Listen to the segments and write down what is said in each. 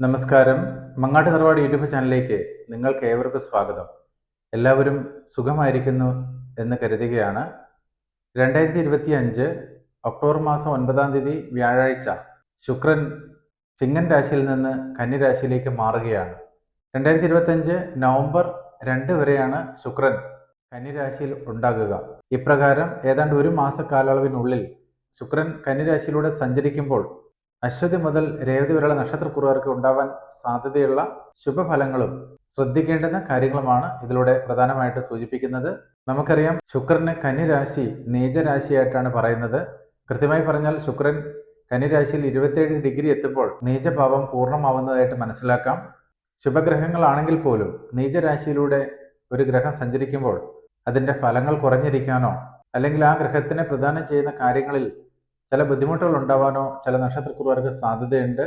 നമസ്കാരം. മങ്ങാട്ട് തറവാട് യൂട്യൂബ് ചാനലിലേക്ക് നിങ്ങൾക്ക് ഏവർക്കും സ്വാഗതം. എല്ലാവരും സുഖമായിരിക്കുന്നു എന്ന് കരുതുകയാണ്. രണ്ടായിരത്തി ഇരുപത്തി അഞ്ച് ഒക്ടോബർ മാസം ഒൻപതാം തീയതി വ്യാഴാഴ്ച ശുക്രൻ ചിങ്ങൻ രാശിയിൽ നിന്ന് കന്നി രാശിയിലേക്ക് മാറുകയാണ്. രണ്ടായിരത്തി ഇരുപത്തഞ്ച് നവംബർ രണ്ട് വരെയാണ് ശുക്രൻ കന്നി രാശിയിൽ ഉണ്ടാകുക. ഇപ്രകാരം ഏതാണ്ട് ഒരു മാസ കാലയളവിനുള്ളിൽ ശുക്രൻ കന്നി രാശിയിലൂടെ സഞ്ചരിക്കുമ്പോൾ അശ്വതി മുതൽ രേവതി വരെയുള്ള നക്ഷത്രക്കുറുകാർക്ക് ഉണ്ടാവാൻ സാധ്യതയുള്ള ശുഭഫലങ്ങളും ശ്രദ്ധിക്കേണ്ടുന്ന കാര്യങ്ങളുമാണ് ഇതിലൂടെ പ്രധാനമായിട്ട് സൂചിപ്പിക്കുന്നത്. നമുക്കറിയാം ശുക്രന് കന്നിരാശി നീചരാശിയായിട്ടാണ് പറയുന്നത്. കൃത്യമായി പറഞ്ഞാൽ ശുക്രൻ കന്നിരാശിയിൽ ഇരുപത്തിയേഴ് ഡിഗ്രി എത്തുമ്പോൾ നീചഭാവം പൂർണമാവുന്നതായിട്ട് മനസ്സിലാക്കാം. ശുഭഗ്രഹങ്ങളാണെങ്കിൽ പോലും നീചരാശിയിലൂടെ ഒരു ഗ്രഹം സഞ്ചരിക്കുമ്പോൾ അതിന്റെ ഫലങ്ങൾ കുറഞ്ഞിരിക്കാനോ അല്ലെങ്കിൽ ആ ഗ്രഹത്തിനെ പ്രദാനം ചെയ്യുന്ന കാര്യങ്ങളിൽ ചില ബുദ്ധിമുട്ടുകൾ ഉണ്ടാവാനോ ചില നക്ഷത്രക്കുറുകാർക്ക് സാധ്യതയുണ്ട്.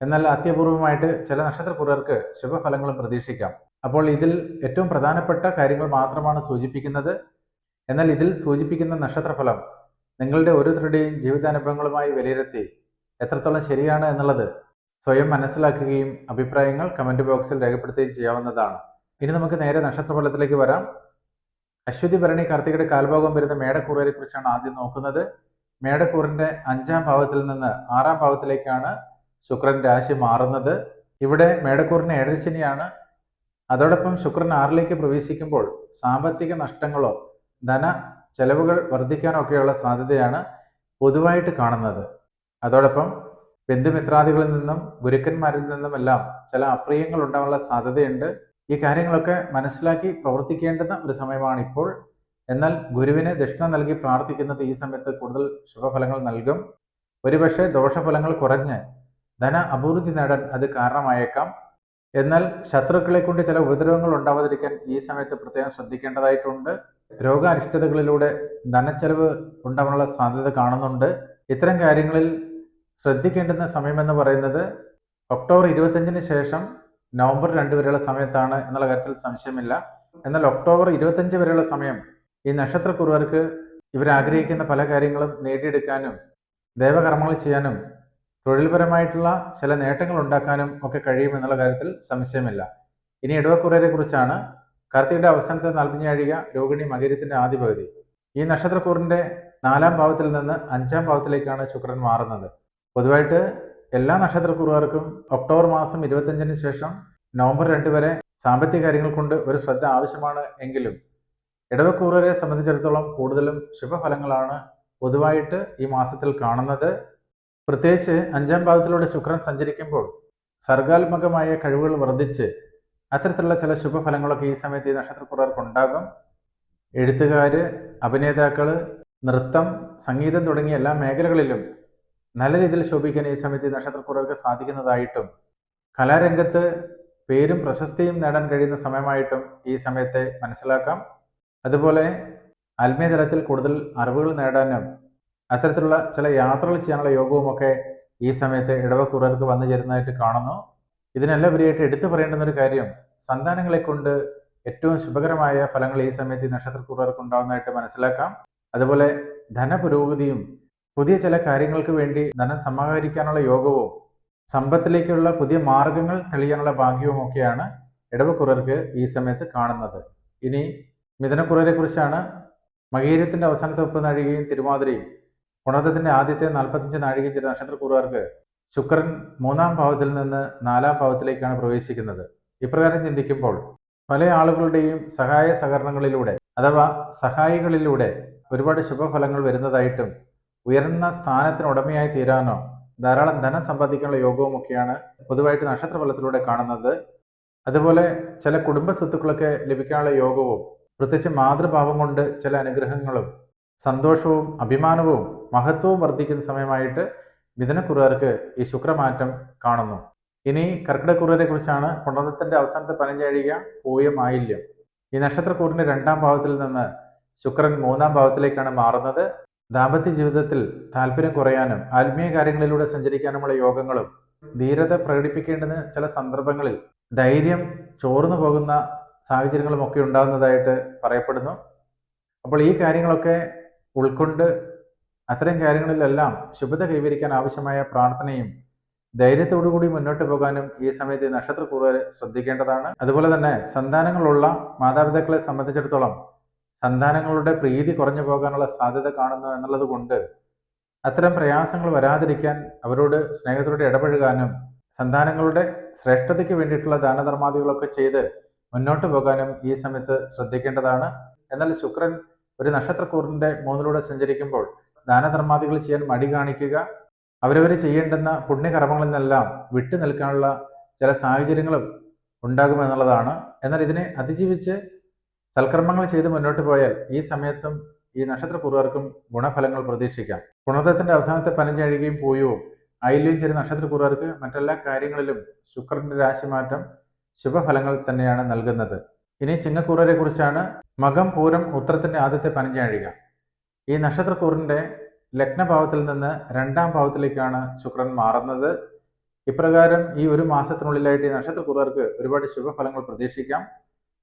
എന്നാൽ അത്യപൂർവമായിട്ട് ചില നക്ഷത്രക്കുറുകാർക്ക് ശുഭഫലങ്ങളും പ്രതീക്ഷിക്കാം. അപ്പോൾ ഇതിൽ ഏറ്റവും പ്രധാനപ്പെട്ട കാര്യങ്ങൾ മാത്രമാണ് സൂചിപ്പിക്കുന്നത്. എന്നാൽ ഇതിൽ സൂചിപ്പിക്കുന്ന നക്ഷത്രഫലം നിങ്ങളുടെ ഓരോരുത്തരുടെയും ജീവിതാനുഭവങ്ങളുമായി വിലയിരുത്തി എത്രത്തോളം ശരിയാണ് എന്നുള്ളത് സ്വയം മനസ്സിലാക്കുകയും അഭിപ്രായങ്ങൾ കമന്റ് ബോക്സിൽ രേഖപ്പെടുത്തുകയും ചെയ്യാവുന്നതാണ്. ഇനി നമുക്ക് നേരെ നക്ഷത്രഫലത്തിലേക്ക് വരാം. അശ്വതി ഭരണി കാർത്തികയുടെ കാൽഭാഗം വരുന്ന മേടക്കൂറുകാരെ കുറിച്ചാണ് ആദ്യം നോക്കുന്നത്. മേടക്കൂറിന്റെ അഞ്ചാം ഭാവത്തിൽ നിന്ന് ആറാം ഭാവത്തിലേക്കാണ് ശുക്രൻ രാശി മാറുന്നത്. ഇവിടെ മേടക്കൂറിന് ഏഴരശനിയാണ് അതോടൊപ്പം ശുക്രൻ ആറിലേക്ക് പ്രവേശിക്കുമ്പോൾ സാമ്പത്തിക നഷ്ടങ്ങളോ ധന ചെലവുകൾ വർദ്ധിക്കാനോ ഒക്കെയുള്ള സാധ്യതയാണ് പൊതുവായിട്ട് കാണുന്നത്. അതോടൊപ്പം ബന്ധുമിത്രാദികളിൽ നിന്നും ഗുരുക്കന്മാരിൽ നിന്നുമെല്ലാം ചില അപ്രിയങ്ങൾ ഉണ്ടാകാനുള്ള സാധ്യതയുണ്ട്. ഈ കാര്യങ്ങളൊക്കെ മനസ്സിലാക്കി പ്രവർത്തിക്കേണ്ടുന്ന ഒരു സമയമാണ് ഇപ്പോൾ എന്നാൽ ഗുരുവിന് ദക്ഷിണ നൽകി പ്രാർത്ഥിക്കുന്നത് ഈ സമയത്ത് കൂടുതൽ ശുഭഫലങ്ങൾ നൽകും. ഒരുപക്ഷെ ദോഷഫലങ്ങൾ കുറഞ്ഞ് ധന അഭിവൃദ്ധി നേടാൻ അത് കാരണമായേക്കാം. എന്നാൽ ശത്രുക്കളെ കൊണ്ട് ചില ഉപദ്രവങ്ങൾ ഉണ്ടാവാതിരിക്കാൻ ഈ സമയത്ത് പ്രത്യേകം ശ്രദ്ധിക്കേണ്ടതായിട്ടുണ്ട്. രോഗാരിഷ്ടതകളിലൂടെ ധനച്ചെലവ് ഉണ്ടാവാനുള്ള സാധ്യത കാണുന്നുണ്ട്. ഇത്തരം കാര്യങ്ങളിൽ ശ്രദ്ധിക്കേണ്ടുന്ന സമയമെന്ന് പറയുന്നത് ഒക്ടോബർ ഇരുപത്തഞ്ചിന് ശേഷം നവംബർ രണ്ട് വരെയുള്ള സമയത്താണ് എന്നുള്ള കാര്യത്തിൽ സംശയമില്ല. എന്നാൽ ഒക്ടോബർ ഇരുപത്തഞ്ച് വരെയുള്ള സമയം ഈ നക്ഷത്രക്കുറുവർക്ക് ഇവരാഗ്രഹിക്കുന്ന പല കാര്യങ്ങളും നേടിയെടുക്കാനും ദേവകർമ്മങ്ങൾ ചെയ്യാനും തൊഴിൽപരമായിട്ടുള്ള ചില നേട്ടങ്ങൾ ഉണ്ടാക്കാനും ഒക്കെ കഴിയുമെന്നുള്ള കാര്യത്തിൽ സംശയമില്ല. ഇനി ഇടവക്കുറയെ കുറിച്ചാണ് കാർത്തികയുടെ അവസാനത്തെ നാൽപ്പഞ്ഞാഴിക രോഹിണി മകരത്തിന്റെ ആദ്യ പകുതി. ഈ നക്ഷത്രക്കൂറിന്റെ നാലാം ഭാവത്തിൽ നിന്ന് അഞ്ചാം ഭാവത്തിലേക്കാണ് ശുക്രൻ മാറുന്നത്. പൊതുവായിട്ട് എല്ലാ നക്ഷത്രക്കൂറുകാർക്കും ഒക്ടോബർ മാസം ഇരുപത്തഞ്ചിന് ശേഷം നവംബർ രണ്ട് വരെ സാമ്പത്തിക കാര്യങ്ങൾ കൊണ്ട് ഒരു ശ്രദ്ധ ആവശ്യമാണ് എങ്കിലും ഇടവക്കൂറരെ സംബന്ധിച്ചിടത്തോളം കൂടുതലും ശുഭഫലങ്ങളാണ് പൊതുവായിട്ട് ഈ മാസത്തിൽ കാണുന്നത്. പ്രത്യേകിച്ച് അഞ്ചാം ഭാഗത്തിലൂടെ ശുക്രൻ സഞ്ചരിക്കുമ്പോൾ സർഗാത്മകമായ കഴിവുകൾ വർദ്ധിച്ച് അത്തരത്തിലുള്ള ചില ശുഭഫലങ്ങളൊക്കെ ഈ സമയത്ത് ഈ നക്ഷത്രക്കുറർക്കുണ്ടാകും എഴുത്തുകാർ അഭിനേതാക്കൾ നൃത്തം സംഗീതം തുടങ്ങിയ എല്ലാ മേഖലകളിലും നല്ല രീതിയിൽ ശോഭിക്കാൻ ഈ സമയത്ത് ഈ നക്ഷത്രക്കുറർക്ക് സാധിക്കുന്നതായിട്ടും കലാരംഗത്ത് പേരും പ്രശസ്തിയും നേടാൻ കഴിയുന്ന സമയമായിട്ടും ഈ സമയത്തെ മനസ്സിലാക്കാം. അതുപോലെ ആത്മീയ തലത്തിൽ കൂടുതൽ അറിവുകൾ നേടാനും അത്തരത്തിലുള്ള ചില യാത്രകൾ ചെയ്യാനുള്ള യോഗവുമൊക്കെ ഈ സമയത്ത് ഇടവക്കുറർക്ക് വന്നു ചേരുന്നതായിട്ട് കാണുന്നു. ഇതിനെല്ലാം ഉപരിയായിട്ട് എടുത്തു പറയേണ്ടുന്ന ഒരു കാര്യം സന്താനങ്ങളെ കൊണ്ട് ഏറ്റവും ശുഭകരമായ ഫലങ്ങൾ ഈ സമയത്ത് ഈ നക്ഷത്രക്കുറർക്ക് ഉണ്ടാകുന്നതായിട്ട് മനസ്സിലാക്കാം. അതുപോലെ ധനപുരോഗതിയും പുതിയ ചില കാര്യങ്ങൾക്ക് വേണ്ടി ധനം സമാഹരിക്കാനുള്ള യോഗവും സമ്പത്തിലേക്കുള്ള പുതിയ മാർഗങ്ങൾ തെളിയാനുള്ള ഭാഗ്യവും ഒക്കെയാണ് ഇടവക്കുറർക്ക് ഈ സമയത്ത് കാണുന്നത്. ഇനി മിഥുനക്കുറരെ കുറിച്ചാണ് മകീരത്തിന്റെ അവസാനത്തെ മുപ്പത് നാഴികയും തിരുവാതിരയും പുണർത്തത്തിന്റെ ആദ്യത്തെ നാൽപ്പത്തഞ്ച് നാഴികയും ചില നക്ഷത്രക്കുറുകാർക്ക് ശുക്രൻ മൂന്നാം ഭാവത്തിൽ നിന്ന് നാലാം ഭാവത്തിലേക്കാണ് പ്രവേശിക്കുന്നത്. ഇപ്രകാരം ചിന്തിക്കുമ്പോൾ പല ആളുകളുടെയും സഹായ സഹകരണങ്ങളിലൂടെ അഥവാ സഹായികളിലൂടെ ഒരുപാട് ശുഭഫലങ്ങൾ വരുന്നതായിട്ടും ഉയർന്ന സ്ഥാനത്തിന് ഉടമയായി തീരാനോ ധാരാളം ധനം സമ്പാദിക്കാനുള്ള യോഗവുമൊക്കെയാണ് പൊതുവായിട്ട് നക്ഷത്രഫലത്തിലൂടെ കാണുന്നത്. അതുപോലെ ചില കുടുംബ സ്വത്തുക്കളൊക്കെ ലഭിക്കാനുള്ള യോഗവും പ്രത്യേകിച്ച് മാതൃഭാവം കൊണ്ട് ചില അനുഗ്രഹങ്ങളും സന്തോഷവും അഭിമാനവും മഹത്വവും വർദ്ധിക്കുന്ന സമയമായിട്ട് മിഥുനക്കുറുകാർക്ക് ഈ ശുക്രമാറ്റം കാണുന്നു. ഇനി കർക്കിടക്കുറുകരെ കുറിച്ചാണ് പുണർത്തത്തിന്റെ അവസാനത്തെ പതിനഞ്ചഴിക പൂയം ആയില്യം ഈ നക്ഷത്രക്കൂറിന്റെ രണ്ടാം ഭാവത്തിൽ നിന്ന് ശുക്രൻ മൂന്നാം ഭാവത്തിലേക്കാണ് മാറുന്നത്. ദാമ്പത്യ ജീവിതത്തിൽ താല്പര്യം കുറയാനും ആത്മീയ കാര്യങ്ങളിലൂടെ സഞ്ചരിക്കാനുമുള്ള യോഗങ്ങളും ധീരത പ്രകടിപ്പിക്കേണ്ടുന്ന ചില സന്ദർഭങ്ങളിൽ ധൈര്യം ചോർന്നു പോകുന്ന സാഹചര്യങ്ങളും ഒക്കെ ഉണ്ടാകുന്നതായിട്ട് പറയപ്പെടുന്നു. അപ്പോൾ ഈ കാര്യങ്ങളൊക്കെ ഉൾക്കൊണ്ട് അത്തരം കാര്യങ്ങളിലെല്ലാം ശുഭത കൈവരിക്കാൻ ആവശ്യമായ പ്രാർത്ഥനയും ധൈര്യത്തോടുകൂടി മുന്നോട്ട് പോകാനും ഈ സമയത്ത് നക്ഷത്ര നക്ഷത്രക്കൂറുകാർ ശ്രദ്ധിക്കേണ്ടതാണ്. അതുപോലെ തന്നെ സന്താനങ്ങളുള്ള മാതാപിതാക്കളെ സംബന്ധിച്ചിടത്തോളം സന്താനങ്ങളുടെ പ്രീതി കുറഞ്ഞു പോകാനുള്ള സാധ്യത കാണുന്നു എന്നുള്ളത് കൊണ്ട് അത്തരം പ്രയാസങ്ങൾ വരാതിരിക്കാൻ അവരോട് സ്നേഹത്തോടെ ഇടപഴകാനും സന്താനങ്ങളുടെ ശ്രേഷ്ഠതയ്ക്ക് വേണ്ടിയിട്ടുള്ള ദാനധർമാദികളൊക്കെ ചെയ്ത് മുന്നോട്ട് പോകാനും ഈ സമയത്ത് ശ്രദ്ധിക്കേണ്ടതാണ്. എന്നാൽ ശുക്രൻ ഒരു നക്ഷത്രക്കൂറിന്റെ മൂന്നിലൂടെ സഞ്ചരിക്കുമ്പോൾ ദാനധർമാദികൾ ചെയ്യാൻ മടി കാണിക്കുക. അവരവർ ചെയ്യേണ്ടുന്ന പുണ്യകർമ്മങ്ങളിൽ നിന്നെല്ലാം വിട്ടു നിൽക്കാനുള്ള ചില സാഹചര്യങ്ങളും ഉണ്ടാകുമെന്നുള്ളതാണ് എന്നാൽ ഇതിനെ അതിജീവിച്ച് സൽക്കർമ്മങ്ങൾ ചെയ്ത് മുന്നോട്ട് പോയാൽ ഈ സമയത്തും ഈ നക്ഷത്രക്കൂറുകാർക്കും ഗുണഫലങ്ങൾ പ്രതീക്ഷിക്കാം. ഗുണതത്തിന്റെ അവസാനത്തെ പനഞ്ചഴുകയും പൂയവും അയിലും ചെറിയ നക്ഷത്രക്കൂറുകാർക്ക് മറ്റെല്ലാ കാര്യങ്ങളിലും ശുക്രന്റെ രാശിമാറ്റം ശുഭഫലങ്ങൾ തന്നെയാണ് നൽകുന്നത്. ഇനി ചിങ്ങക്കൂറരെ കുറിച്ചാണ് മകം പൂരം ഉത്രത്തിന്റെ ആദ്യത്തെ പനഞ്ചാഴിക ഈ നക്ഷത്രക്കൂറിന്റെ ലഗ്നഭാവത്തിൽ നിന്ന് രണ്ടാം ഭാവത്തിലേക്കാണ് ശുക്രൻ മാറുന്നത്. ഇപ്രകാരം ഈ ഒരു മാസത്തിനുള്ളിലായിട്ട് ഈ നക്ഷത്രക്കൂറുകാർക്ക് ഒരുപാട് ശുഭഫലങ്ങൾ പ്രതീക്ഷിക്കാം.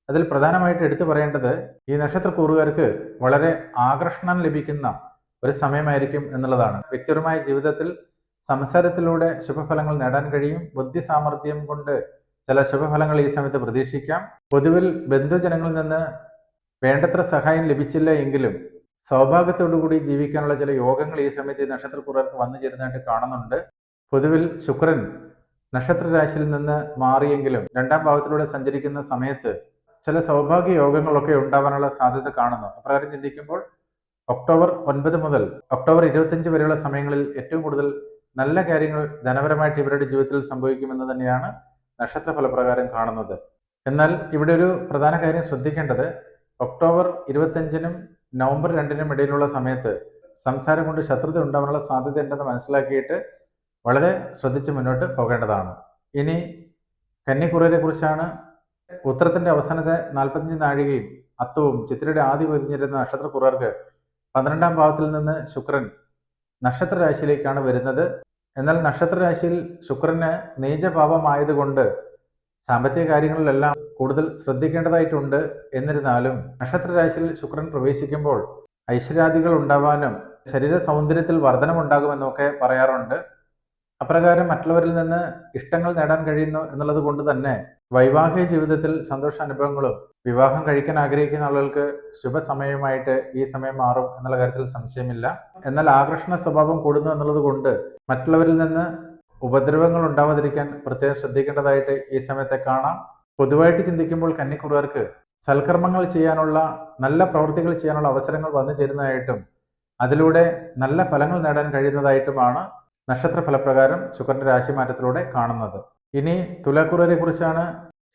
അതിൽ പ്രധാനമായിട്ട് എടുത്തു പറയേണ്ടത് ഈ നക്ഷത്രക്കൂറുകാർക്ക് വളരെ ആകർഷണം ലഭിക്കുന്ന ഒരു സമയമായിരിക്കും എന്നുള്ളതാണ്. വ്യക്തിപരമായ ജീവിതത്തിൽ സംസാരത്തിലൂടെ ശുഭഫലങ്ങൾ നേടാൻ കഴിയും. ബുദ്ധി സാമർഥ്യം കൊണ്ട് ചില ശുഭഫലങ്ങൾ ഈ സമയത്ത് പ്രതീക്ഷിക്കാം. പൊതുവിൽ ബന്ധുജനങ്ങളിൽ നിന്ന് വേണ്ടത്ര സഹായം ലഭിച്ചില്ല എങ്കിലും സൗഭാഗ്യത്തോടുകൂടി ജീവിക്കാനുള്ള ചില യോഗങ്ങൾ ഈ സമയത്ത് ഈ നക്ഷത്രക്കുറർക്ക് വന്നു ചേരുന്നതായിട്ട് കാണുന്നുണ്ട്. പൊതുവിൽ ശുക്രൻ നക്ഷത്ര രാശിയിൽ നിന്ന് മാറിയെങ്കിലും രണ്ടാം ഭാവത്തിലൂടെ സഞ്ചരിക്കുന്ന സമയത്ത് ചില സൗഭാഗ്യ യോഗങ്ങളൊക്കെ ഉണ്ടാവാനുള്ള സാധ്യത കാണുന്നു. അപ്രകാരം ചിന്തിക്കുമ്പോൾ ഒക്ടോബർ ഒൻപത് മുതൽ ഒക്ടോബർ ഇരുപത്തിയഞ്ച് വരെയുള്ള സമയങ്ങളിൽ ഏറ്റവും കൂടുതൽ നല്ല കാര്യങ്ങൾ ധനപരമായിട്ട് ഇവരുടെ ജീവിതത്തിൽ സംഭവിക്കുമെന്ന് തന്നെയാണ് നക്ഷത്ര ഫലപ്രകാരം കാണുന്നത്. എന്നാൽ ഇവിടെ ഒരു പ്രധാന കാര്യം ശ്രദ്ധിക്കേണ്ടത് ഒക്ടോബർ ഇരുപത്തഞ്ചിനും നവംബർ രണ്ടിനും ഇടയിലുള്ള സമയത്ത് സംസാരം കൊണ്ട് ശത്രുത ഉണ്ടാവാനുള്ള സാധ്യത ഉണ്ടെന്ന് മനസ്സിലാക്കിയിട്ട് വളരെ ശ്രദ്ധിച്ച് മുന്നോട്ട് പോകേണ്ടതാണ്. ഇനി കന്നിക്കുറയെ കുറിച്ചാണ് ഉത്തരത്തിന്റെ അവസാനത്തെ നാൽപ്പത്തഞ്ച് നാഴികയും അത്തവും ചിത്രയുടെ ആദ്യ പതിഞ്ഞിരുന്ന നക്ഷത്രക്കുറർക്ക് പന്ത്രണ്ടാം ഭാവത്തിൽ നിന്ന് ശുക്രൻ നക്ഷത്ര രാശിയിലേക്കാണ് വരുന്നത്. എന്നാൽ നക്ഷത്രരാശിയിൽ ശുക്രന് നീചഭാവമായതുകൊണ്ട് സാമ്പത്തിക കാര്യങ്ങളിലെല്ലാം കൂടുതൽ ശ്രദ്ധിക്കേണ്ടതായിട്ടുണ്ട്. എന്നിരുന്നാലും നക്ഷത്രരാശിയിൽ ശുക്രൻ പ്രവേശിക്കുമ്പോൾ ഐശ്വര്യാദികൾ ഉണ്ടാവാനും ശരീര സൗന്ദര്യത്തിൽ വർധനമുണ്ടാകുമെന്നൊക്കെ പറയാറുണ്ട്. അപ്രകാരം മറ്റുള്ളവരിൽ നിന്ന് ഇഷ്ടങ്ങൾ നേടാൻ കഴിയുന്നു എന്നുള്ളത് കൊണ്ട് തന്നെ വൈവാഹിക ജീവിതത്തിൽ സന്തോഷ അനുഭവങ്ങളും വിവാഹം കഴിക്കാൻ ആഗ്രഹിക്കുന്ന ആളുകൾക്ക് ശുഭസമയമായിട്ട് ഈ സമയം മാറും എന്നുള്ള കാര്യത്തിൽ സംശയമില്ല. എന്നാൽ ആകർഷണ സ്വഭാവം കൂടുന്നു എന്നുള്ളത് കൊണ്ട് മറ്റുള്ളവരിൽ നിന്ന് ഉപദ്രവങ്ങൾ ഉണ്ടാവാതിരിക്കാൻ പ്രത്യേകം ശ്രദ്ധിക്കേണ്ടതായിട്ട് ഈ സമയത്തെ കാണാം. പൊതുവായിട്ട് ചിന്തിക്കുമ്പോൾ കന്നിക്കുറുകാർക്ക് സൽക്കർമ്മങ്ങൾ ചെയ്യാനുള്ള നല്ല പ്രവൃത്തികൾ ചെയ്യാനുള്ള അവസരങ്ങൾ വന്നു ചേരുന്നതായിട്ടും അതിലൂടെ നല്ല ഫലങ്ങൾ നേടാൻ കഴിയുന്നതായിട്ടുമാണ് നക്ഷത്ര ഫലപ്രകാരം ശുക്രന്റെ രാശിമാറ്റത്തിലൂടെ കാണുന്നത്. ഇനി തുലാക്കുറരെ കുറിച്ചാണ്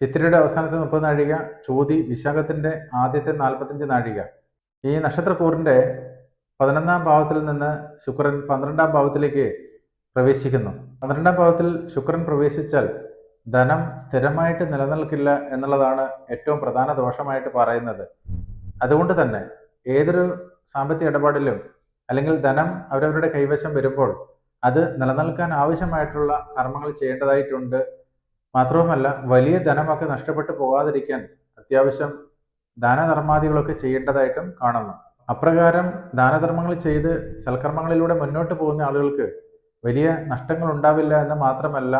ചിത്തിരയുടെ അവസാനത്തെ മുപ്പത് നാഴിക ചോതി വിശാഖത്തിന്റെ ആദ്യത്തെ നാൽപ്പത്തഞ്ച് നാഴിക. ഈ നക്ഷത്രക്കൂറിന്റെ പതിനൊന്നാം ഭാവത്തിൽ നിന്ന് ശുക്രൻ പന്ത്രണ്ടാം ഭാവത്തിലേക്ക് പ്രവേശിക്കുന്നു. പന്ത്രണ്ടാം ഭാവത്തിൽ ശുക്രൻ പ്രവേശിച്ചാൽ ധനം സ്ഥിരമായിട്ട് നിലനിൽക്കില്ല എന്നുള്ളതാണ് ഏറ്റവും പ്രധാന ദോഷമായിട്ട് പറയുന്നത്. അതുകൊണ്ട് തന്നെ ഏതൊരു സാമ്പത്തിക ഇടപാടിലും അല്ലെങ്കിൽ ധനം അവരവരുടെ കൈവശം വരുമ്പോൾ അത് നിലനിൽക്കാൻ ആവശ്യമായിട്ടുള്ള കർമ്മങ്ങൾ ചെയ്യേണ്ടതായിട്ടുണ്ട്. മാത്രവുമല്ല വലിയ ധനമൊക്കെ നഷ്ടപ്പെട്ടു പോകാതിരിക്കാൻ അത്യാവശ്യം ദാനധർമാദികളൊക്കെ ചെയ്യേണ്ടതായിട്ടും കാണുന്നു. അപ്രകാരം ദാനധർമ്മങ്ങൾ ചെയ്ത് സൽക്കർമ്മങ്ങളിലൂടെ മുന്നോട്ട് പോകുന്ന ആളുകൾക്ക് വലിയ നഷ്ടങ്ങൾ ഉണ്ടാവില്ല എന്ന് മാത്രമല്ല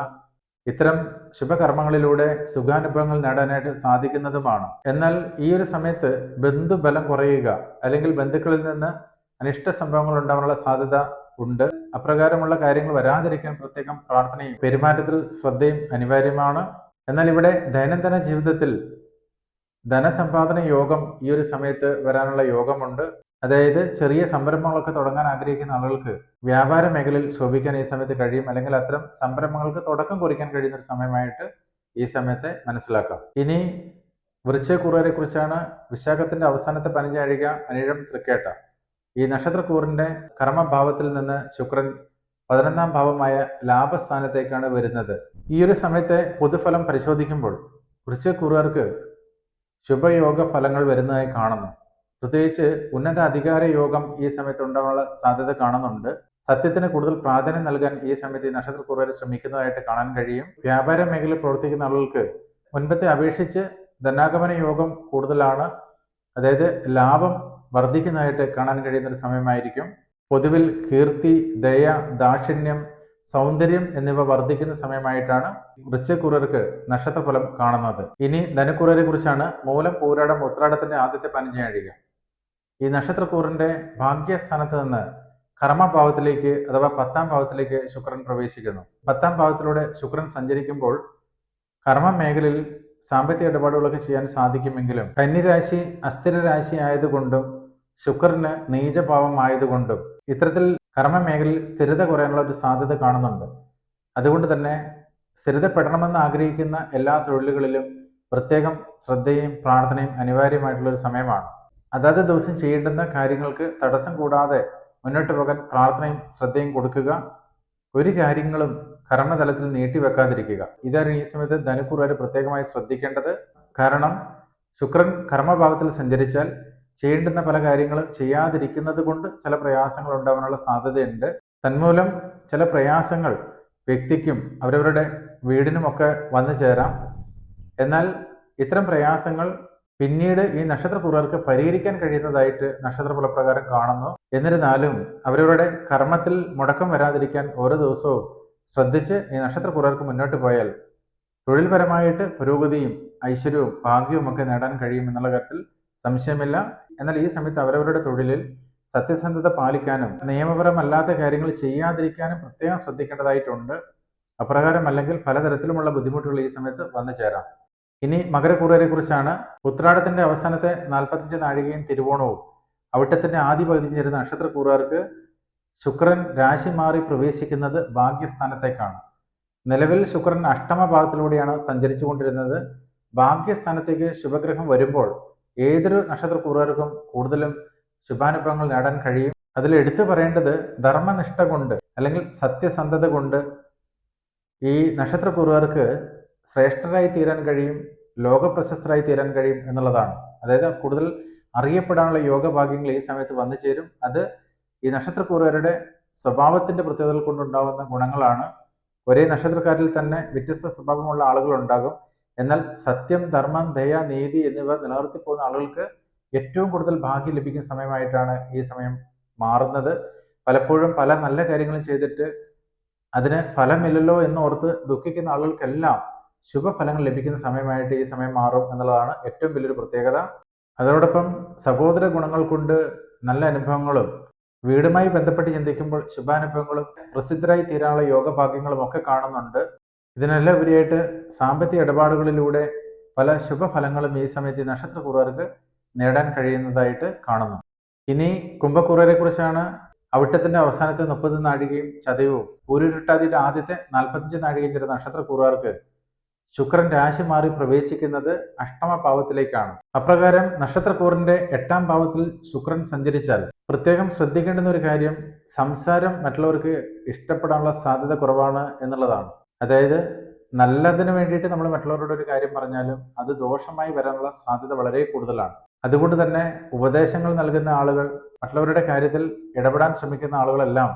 ഇത്തരം ശുഭകർമ്മങ്ങളിലൂടെ സുഖാനുഭവങ്ങൾ നേടാനായിട്ട് സാധിക്കുന്നതുമാണ്. എന്നാൽ ഈ ഒരു സമയത്ത് ബന്ധുബലം കുറയുക അല്ലെങ്കിൽ ബന്ധുക്കളിൽ നിന്ന് അനിഷ്ട സംഭവങ്ങൾ ഉണ്ടാവാനുള്ള സാധ്യത ഉണ്ട്. അപ്രകാരമുള്ള കാര്യങ്ങൾ വരാതിരിക്കാൻ പ്രത്യേകം പ്രാർത്ഥനയും പെരുമാറ്റത്തിൽ ശ്രദ്ധയും അനിവാര്യമാണ്. എന്നാൽ ഇവിടെ ദൈനംദിന ജീവിതത്തിൽ ധനസമ്പാദന യോഗം ഈ ഒരു സമയത്ത് വരാനുള്ള യോഗമുണ്ട്. അതായത് ചെറിയ സംരംഭങ്ങളൊക്കെ തുടങ്ങാൻ ആഗ്രഹിക്കുന്ന ആളുകൾക്ക് വ്യാപാര മേഖലയിൽ ശോഭിക്കാൻ ഈ സമയത്ത് കഴിയും. അല്ലെങ്കിൽ അത്തരം സംരംഭങ്ങൾക്ക് തുടക്കം കുറിക്കാൻ കഴിയുന്ന ഒരു സമയമായിട്ട് ഈ സമയത്തെ മനസ്സിലാക്കാം. ഇനി വൃശ്ചയക്കൂറുകാരെ കുറിച്ചാണ് വിശാഖത്തിന്റെ അവസാനത്തെ പനിഞ്ഞഴിക അനിഴം തൃക്കേട്ട. ഈ നക്ഷത്രക്കൂറിന്റെ കർമ്മഭാവത്തിൽ നിന്ന് ശുക്രൻ പതിനൊന്നാം ഭാവമായ ലാഭസ്ഥാനത്തേക്കാണ് വരുന്നത്. ഈ ഒരു സമയത്തെ പൊതുഫലം പരിശോധിക്കുമ്പോൾ വൃശ്ചക്കൂറുകാർക്ക് ശുഭയോഗ ഫലങ്ങൾ വരുന്നതായി കാണുന്നു. പ്രത്യേകിച്ച് ഉന്നത അധികാര യോഗം ഈ സമയത്ത് ഉണ്ടാകാനുള്ള സാധ്യത കാണുന്നുണ്ട്. സത്യത്തിന് കൂടുതൽ പ്രാധാന്യം നൽകാൻ ഈ സമയത്ത് ഈ നക്ഷത്രക്കൂറുകാർ ശ്രമിക്കുന്നതായിട്ട് കാണാൻ കഴിയും. വ്യാപാര മേഖലയിൽ പ്രവർത്തിക്കുന്ന ആളുകൾക്ക് മുൻപത്തെ അപേക്ഷിച്ച് ധനാഗമന യോഗം കൂടുതലാണ്. അതായത് ലാഭം വർദ്ധിക്കുന്നതായിട്ട് കാണാൻ കഴിയുന്ന ഒരു സമയമായിരിക്കും. പൊതുവിൽ കീർത്തി ദയ ദാക്ഷിണ്യം സൗന്ദര്യം എന്നിവ വർദ്ധിക്കുന്ന സമയമായിട്ടാണ് വൃശ്ചക്കുറർക്ക് നക്ഷത്രഫലം കാണുന്നത്. ഇനി ധനുക്കുറരെ കുറിച്ചാണ് മൂലം പൂരാടം ഉത്രാടത്തിന്റെ ആദ്യത്തെ പതിനഞ്ച് അഴിക. ഈ നക്ഷത്രക്കൂറിന്റെ ഭാഗ്യസ്ഥാനത്ത് നിന്ന് കർമ്മഭാവത്തിലേക്ക് അഥവാ പത്താം ഭാവത്തിലേക്ക് ശുക്രൻ പ്രവേശിക്കുന്നു. പത്താം ഭാവത്തിലൂടെ ശുക്രൻ സഞ്ചരിക്കുമ്പോൾ കർമ്മ മേഖലയിൽ സാമ്പത്തിക ഇടപാടുകളൊക്കെ ചെയ്യാൻ സാധിക്കുമെങ്കിലും കന്നിരാശി അസ്ഥിര രാശി ആയതുകൊണ്ടും ശുക്രന് നീചഭാവം ആയതുകൊണ്ടും ഇത്തരത്തിൽ കർമ്മ മേഖലയിൽ സ്ഥിരത കുറയാനുള്ള ഒരു സാധ്യത കാണുന്നുണ്ട്. അതുകൊണ്ട് തന്നെ സ്ഥിരതപ്പെടണമെന്ന് ആഗ്രഹിക്കുന്ന എല്ലാ തൊഴിലുകളിലും പ്രത്യേകം ശ്രദ്ധയും പ്രാർത്ഥനയും അനിവാര്യമായിട്ടുള്ള ഒരു സമയമാണ്. അതാത് ദിവസം ചെയ്യേണ്ടുന്ന കാര്യങ്ങൾക്ക് തടസ്സം കൂടാതെ മുന്നോട്ട് പോകാൻ പ്രാർത്ഥനയും ശ്രദ്ധയും കൊടുക്കുക. ഒരു കാര്യങ്ങളും കർമ്മതലത്തിൽ നീട്ടിവെക്കാതിരിക്കുക ഇതാണ് ഈ സമയത്ത് ധനുക്കുറവർ പ്രത്യേകമായി ശ്രദ്ധിക്കേണ്ടത്. കാരണം ശുക്രൻ കർമ്മഭാവത്തിൽ സഞ്ചരിച്ചാൽ ചെയ്യേണ്ടുന്ന പല കാര്യങ്ങളും ചെയ്യാതിരിക്കുന്നത് കൊണ്ട് ചില പ്രയാസങ്ങൾ ഉണ്ടാകാനുള്ള സാധ്യതയുണ്ട്. തന്മൂലം ചില പ്രയാസങ്ങൾ വ്യക്തിക്കും അവരവരുടെ വീടിനുമൊക്കെ വന്നു ചേരാം. എന്നാൽ ഇത്തരം പ്രയാസങ്ങൾ പിന്നീട് ഈ നക്ഷത്രപൂർവർക്ക് പരിഹരിക്കാൻ കഴിയുന്നതായിട്ട് നക്ഷത്രഫലപ്രകാരം കാണുന്നു. എന്നിരുന്നാലും അവരവരുടെ കർമ്മത്തിൽ മുടക്കം വരാതിരിക്കാൻ ഓരോ ദിവസവും ശ്രദ്ധിച്ച് ഈ നക്ഷത്രപൂർവർക്ക് മുന്നോട്ട് പോയാൽ തൊഴിൽപരമായിട്ട് പുരോഗതിയും ഐശ്വര്യവും ഭാഗ്യവും ഒക്കെ നേടാൻ കഴിയും എന്നുള്ള കാര്യത്തിൽ സംശയമില്ല. എന്നാൽ ഈ സമയത്ത് അവരവരുടെ തൊഴിലിൽ സത്യസന്ധത പാലിക്കാനും നിയമപരമല്ലാത്ത കാര്യങ്ങൾ ചെയ്യാതിരിക്കാനും പ്രത്യേകം ശ്രദ്ധിക്കേണ്ടതായിട്ടുണ്ട്. അപ്രകാരം അല്ലെങ്കിൽ പലതരത്തിലുമുള്ള ബുദ്ധിമുട്ടുകൾ ഈ സമയത്ത് വന്നു ചേരാം. ഇനി മകരക്കൂറരെ കുറിച്ചാണ്. ഉത്രാടത്തിന്റെ അവസാനത്തെ നാൽപ്പത്തഞ്ച് നാഴികയും തിരുവോണവും അവിട്ടത്തിന്റെ ആദ്യ പകുതി ചേരുന്ന നക്ഷത്രക്കൂറുകാർക്ക് ശുക്രൻ രാശി മാറി പ്രവേശിക്കുന്നത് ഭാഗ്യസ്ഥാനത്തേക്കാണ്. നിലവിൽ ശുക്രൻ അഷ്ടമ ഭാഗത്തിലൂടെയാണ് സഞ്ചരിച്ചുകൊണ്ടിരുന്നത്. ഭാഗ്യസ്ഥാനത്തേക്ക് ശുഭഗ്രഹം വരുമ്പോൾ ഏതൊരു നക്ഷത്രക്കൂറുകാർക്കും കൂടുതലും ശുഭാനുഭവങ്ങൾ നേടാൻ കഴിയും. അതിൽ എടുത്തു പറയേണ്ടത് ധർമ്മനിഷ്ഠ കൊണ്ട് അല്ലെങ്കിൽ സത്യസന്ധത കൊണ്ട് ഈ നക്ഷത്രക്കൂറുകാർക്ക് ശ്രേഷ്ഠരായി തീരാൻ കഴിയും ലോകപ്രശസ്തരായി തീരാൻ കഴിയും എന്നുള്ളതാണ്. അതായത് കൂടുതൽ അറിയപ്പെടാനുള്ള യോഗഭാഗ്യങ്ങൾ ഈ സമയത്ത് വന്നു ചേരും. അത് ഈ നക്ഷത്രക്കൂറുകാരുടെ സ്വഭാവത്തിന്റെ പ്രത്യേകതകൾ കൊണ്ടുണ്ടാകുന്ന ഗുണങ്ങളാണ്. ഒരേ നക്ഷത്രക്കാരിൽ തന്നെ വ്യത്യസ്ത സ്വഭാവമുള്ള ആളുകൾ ഉണ്ടാകും എന്നാൽ സത്യം ധർമ്മം ദയ നീതി എന്നിവ നിലനിർത്തി പോകുന്ന ആളുകൾക്ക് ഏറ്റവും കൂടുതൽ ഭാഗ്യം ലഭിക്കുന്ന സമയമായിട്ടാണ് ഈ സമയം മാറുന്നത്. പലപ്പോഴും പല നല്ല കാര്യങ്ങളും ചെയ്തിട്ട് അതിന് ഫലമില്ലല്ലോ എന്ന് ഓർത്ത് ദുഃഖിക്കുന്ന ആളുകൾക്കെല്ലാം ശുഭഫലങ്ങൾ ലഭിക്കുന്ന സമയമായിട്ട് ഈ സമയം മാറും എന്നുള്ളതാണ് ഏറ്റവും വലിയൊരു പ്രത്യേകത. അതോടൊപ്പം സഹോദര ഗുണങ്ങൾ കൊണ്ട് നല്ല അനുഭവങ്ങളും വീടുമായി ബന്ധപ്പെട്ട് ചിന്തിക്കുമ്പോൾ ശുഭാനുഭവങ്ങളും പ്രസിദ്ധരായി തീരാനുള്ള യോഗഭാഗ്യങ്ങളും ഒക്കെ കാണുന്നുണ്ട്. ഇതിനെല്ലാം ഉപരിയായിട്ട് സാമ്പത്തിക ഇടപാടുകളിലൂടെ പല ശുഭഫലങ്ങളും ഈ സമയത്ത് ഈ നക്ഷത്രക്കൂറുകാർക്ക് നേടാൻ കഴിയുന്നതായിട്ട് കാണുന്നു. ഇനി കുംഭക്കുറവരെ കുറിച്ചാണ് അവിട്ടത്തിന്റെ അവസാനത്തെ മുപ്പത് നാഴികയും ചതയവും പൂരുരുട്ടാതിയുടെ ആദ്യത്തെ നാൽപ്പത്തഞ്ച് നാഴികയും ചില നക്ഷത്രക്കുറവർക്ക് ശുക്രൻ രാശി മാറി പ്രവേശിക്കുന്നത് അഷ്ടമ ഭാവത്തിലേക്കാണ് അപ്രകാരം നക്ഷത്രക്കൂറിന്റെ എട്ടാം ഭാവത്തിൽ ശുക്രൻ സഞ്ചരിച്ചാൽ പ്രത്യേകം ശ്രദ്ധിക്കേണ്ടുന്ന ഒരു കാര്യം സംസാരം മറ്റുള്ളവർക്ക് ഇഷ്ടപ്പെടാനുള്ള സാധ്യത കുറവാണ് എന്നുള്ളതാണ്. അതായത് നല്ലതിന് വേണ്ടിയിട്ട് നമ്മൾ മറ്റുള്ളവരോട് ഒരു കാര്യം പറഞ്ഞാലും അത് ദോഷമായി വരാനുള്ള സാധ്യത വളരെ കൂടുതലാണ്. അതുകൊണ്ട് തന്നെ ഉപദേശങ്ങൾ നൽകുന്ന ആളുകൾ മറ്റുള്ളവരുടെ കാര്യത്തിൽ ഇടപെടാൻ ശ്രമിക്കുന്ന ആളുകളെല്ലാം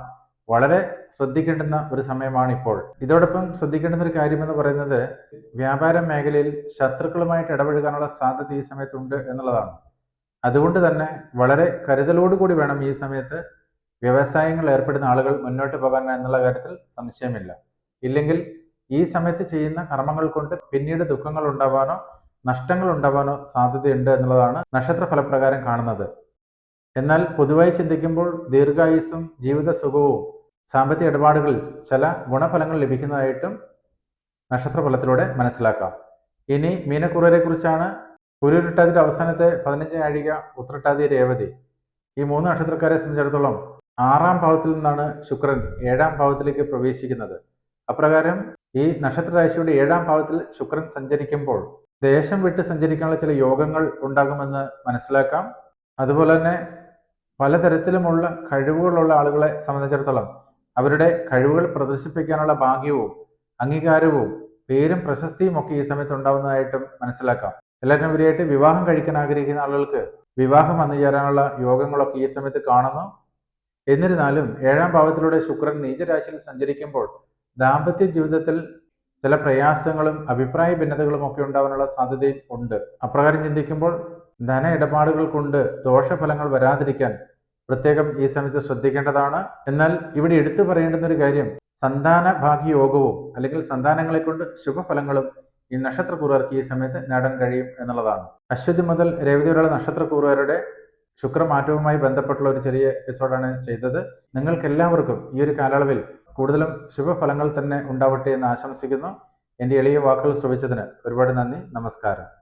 വളരെ ശ്രദ്ധിക്കേണ്ടുന്ന ഒരു സമയമാണ് ഇപ്പോൾ. ഇതോടൊപ്പം ശ്രദ്ധിക്കേണ്ടുന്ന ഒരു കാര്യം എന്ന് പറയുന്നത് വ്യാപാര മേഖലയിൽ ശത്രുക്കളുമായിട്ട് ഇടപഴകാനുള്ള സാധ്യത ഈ സമയത്തുണ്ട് എന്നുള്ളതാണ്. അതുകൊണ്ട് തന്നെ വളരെ കരുതലോടുകൂടി വേണം ഈ സമയത്ത് വ്യവസായങ്ങൾ ഏർപ്പെടുന്ന ആളുകൾ മുന്നോട്ട് പോകാൻ എന്നുള്ള കാര്യത്തിൽ സംശയമില്ല. ഇല്ലെങ്കിൽ ഈ സമയത്ത് ചെയ്യുന്ന കർമ്മങ്ങൾ കൊണ്ട് പിന്നീട് ദുഃഖങ്ങൾ ഉണ്ടാവാനോ നഷ്ടങ്ങൾ ഉണ്ടാവാനോ സാധ്യതയുണ്ട് എന്നുള്ളതാണ് നക്ഷത്ര ഫലപ്രകാരം കാണുന്നത്. എന്നാൽ പൊതുവായി ചിന്തിക്കുമ്പോൾ ദീർഘായുസ്സും ജീവിത സുഖവും സാമ്പത്തിക ഇടപാടുകളിൽ ചില ഗുണഫലങ്ങൾ ലഭിക്കുന്നതായിട്ടും നക്ഷത്ര ഫലത്തിലൂടെ മനസ്സിലാക്കാം. ഇനി മീനക്കുറരെ കുറിച്ചാണ് പുരുരുട്ടാതിയുടെ അവസാനത്തെ പതിനഞ്ച് ആഴിക ഉത്രട്ടാതി രേവതി. ഈ മൂന്ന് നക്ഷത്രക്കാരെ സംബന്ധിച്ചിടത്തോളം ആറാം ഭാവത്തിൽ നിന്നാണ് ശുക്രൻ ഏഴാം ഭാവത്തിലേക്ക് പ്രവേശിക്കുന്നത്. അപ്രകാരം ഈ നക്ഷത്രരാശിയുടെ ഏഴാം ഭാവത്തിൽ ശുക്രൻ സഞ്ചരിക്കുമ്പോൾ ദേശം വിട്ട് സഞ്ചരിക്കാനുള്ള ചില യോഗങ്ങൾ ഉണ്ടാകുമെന്ന് മനസ്സിലാക്കാം. അതുപോലെ തന്നെ പലതരത്തിലുമുള്ള കഴിവുകളുള്ള ആളുകളെ സംബന്ധിച്ചിടത്തോളം അവരുടെ കഴിവുകൾ പ്രദർശിപ്പിക്കാനുള്ള ഭാഗ്യവും അംഗീകാരവും പേരും പ്രശസ്തിയും ഒക്കെ ഈ സമയത്ത് ഉണ്ടാവുന്നതായിട്ടും മനസ്സിലാക്കാം. എല്ലാവരും ഉപരിയായിട്ട് വിവാഹം കഴിക്കാൻ ആഗ്രഹിക്കുന്ന ആളുകൾക്ക് വിവാഹം വന്നു ചേരാനുള്ള യോഗങ്ങളൊക്കെ ഈ സമയത്ത് കാണുന്നു. എന്നിരുന്നാലും ഏഴാം ഭാവത്തിലൂടെ ശുക്രൻ നീചരാശിയിൽ സഞ്ചരിക്കുമ്പോൾ ദാമ്പത്യ ജീവിതത്തിൽ ചില പ്രയാസങ്ങളും അഭിപ്രായ ഭിന്നതകളും ഒക്കെ ഉണ്ടാവാനുള്ള സാധ്യതയും ഉണ്ട്. അപ്രകാരം ചിന്തിക്കുമ്പോൾ ധന ഇടപാടുകൾ കൊണ്ട് ദോഷഫലങ്ങൾ വരാതിരിക്കാൻ പ്രത്യേകം ഈ സമയത്ത് ശ്രദ്ധിക്കേണ്ടതാണ്. എന്നാൽ ഇവിടെ എടുത്തു പറയേണ്ടുന്ന ഒരു കാര്യം സന്താന ഭാഗ്യയോഗവും അല്ലെങ്കിൽ സന്താനങ്ങളെ കൊണ്ട് ശുഭഫലങ്ങളും ഈ നക്ഷത്രക്കൂറുകാർക്ക് ഈ സമയത്ത് നേടാൻ കഴിയും എന്നുള്ളതാണ്. അശ്വതി മുതൽ രേവതി വരെയുള്ള നക്ഷത്രക്കൂറുകാരുടെ ശുക്രമാറ്റവുമായി ബന്ധപ്പെട്ടുള്ള ഒരു ചെറിയ എപ്പിസോഡാണ് ചെയ്തത്. നിങ്ങൾക്കെല്ലാവർക്കും ഈ ഒരു കാലയളവിൽ കൂടുതലും ശുഭഫലങ്ങൾ തന്നെ ഉണ്ടാവട്ടെ എന്ന് ആശംസിക്കുന്നു. എന്റെ എളിയ വാക്കുകൾ ശ്രമിച്ചതിന് ഒരുപാട് നന്ദി. നമസ്കാരം.